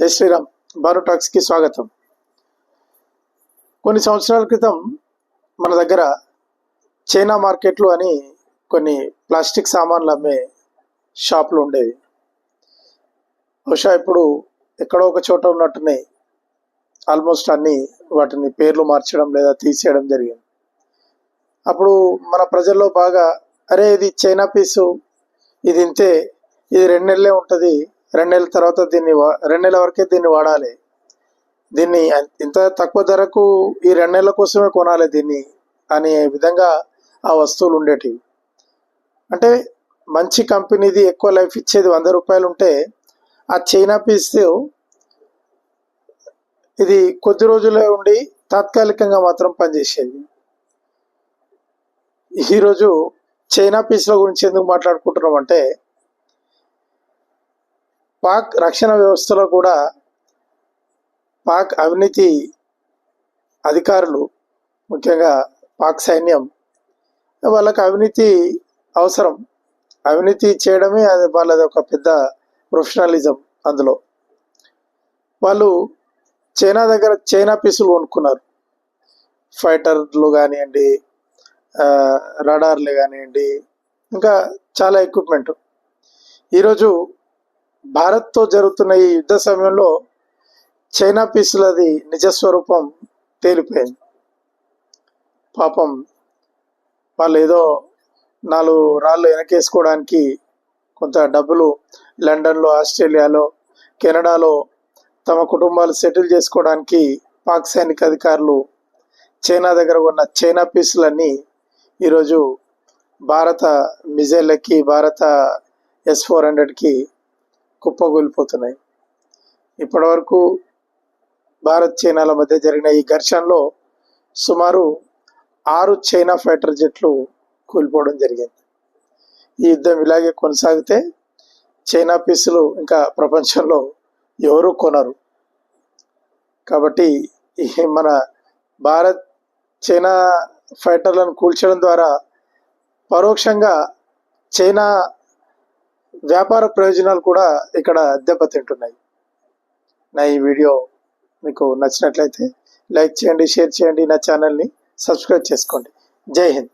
జై శ్రీరామ్. బారు టాక్స్కి స్వాగతం. కొన్ని సంవత్సరాల క్రితం మన దగ్గర చైనా మార్కెట్లు అని కొన్ని ప్లాస్టిక్ సామాన్లు అమ్మే షాపులు ఉండేవి. బహుశా ఇప్పుడు ఎక్కడో ఒక చోట ఉన్నట్టునే ఆల్మోస్ట్ అన్ని వాటిని పేర్లు మార్చడం లేదా తీసేయడం జరిగింది. అప్పుడు మన ప్రజల్లో బాగా అరే ఇది చైనా పీసు ఇది ఇంతే ఇది రెండు నెలలే ఉంటుంది రెండు నెలల తర్వాత దీన్ని వా- రెండు నెలల వరకే దీన్ని వాడాలి. దీన్ని ఇంత తక్కువ ధరకు ఈ రెండు నెలల కోసమే కొనాలి దీన్ని అనే విధంగా ఆ వస్తువులు ఉండేటివి. అంటే మంచి కంపెనీది ఎక్కువ లైఫ్ ఇచ్చేది వంద రూపాయలు ఉంటే ఆ చైనా పీస్ ఇది కొద్ది రోజులే ఉండి తాత్కాలికంగా మాత్రం పనిచేసేది. ఈరోజు చైనా పీస్ల గురించి ఎందుకు మాట్లాడుకుంటున్నాం అంటే పాక్ రక్షణ వ్యవస్థలో కూడా పాక్ అవినీతి అధికారులు ముఖ్యంగా పాక్ సైన్యం వాళ్ళకి అవినీతి అవసరం. అవినీతి చేయడమే అది వాళ్ళది ఒక పెద్ద ప్రొఫెషనలిజం అందులో. వాళ్ళు చైనా దగ్గర చైనా పీసులు కొనుక్కున్నారు. ఫైటర్లు కానివ్వండి రాడార్లు రడార్లు కానివ్వండి ఇంకా చాలా ఎక్విప్మెంట్. ఈరోజు భారత్తో జరుగుతున్న ఈ యుద్ధ సమయంలో చైనా పీసులది నిజస్వరూపం తేలిపోయింది పాపం వాళ్ళు ఏదో నాలుగు రాళ్ళు వెనకేసుకోవడానికి కొంత డబ్బులు లండన్లో ఆస్ట్రేలియాలో కెనడాలో తమ కుటుంబాలు సెటిల్ చేసుకోవడానికి పాక్ సైనిక అధికారులు చైనా దగ్గర ఉన్న చైనా పీసులన్నీ ఈరోజు భారత మిజైళ్ళకి భారత ఎస్ ఫోర్ హండ్రెడ్కి కుప్పగూలిపోతున్నాయి. ఇప్పటివరకు భారత్ చైనాల మధ్య జరిగిన ఈ ఘర్షణలో సుమారు ఆరు చైనా ఫైటర్ జెట్లు కూలిపోవడం జరిగింది. ఈ యుద్ధం ఇలాగే కొనసాగితే చైనా పీసులు ఇంకా ప్రపంచంలో ఎవరు కొనరు. కాబట్టి మన భారత్ చైనా ఫైటర్లను కూల్చడం ద్వారా పరోక్షంగా చైనా వ్యాపార ప్రయోజనాలు కూడా ఇక్కడ దెబ్బతింటున్నాయి. నా ఈ వీడియో మీకు నచ్చినట్లయితే లైక్ చేయండి షేర్ చేయండి నా ఛానల్ని సబ్స్క్రైబ్ చేసుకోండి. జై హింద్.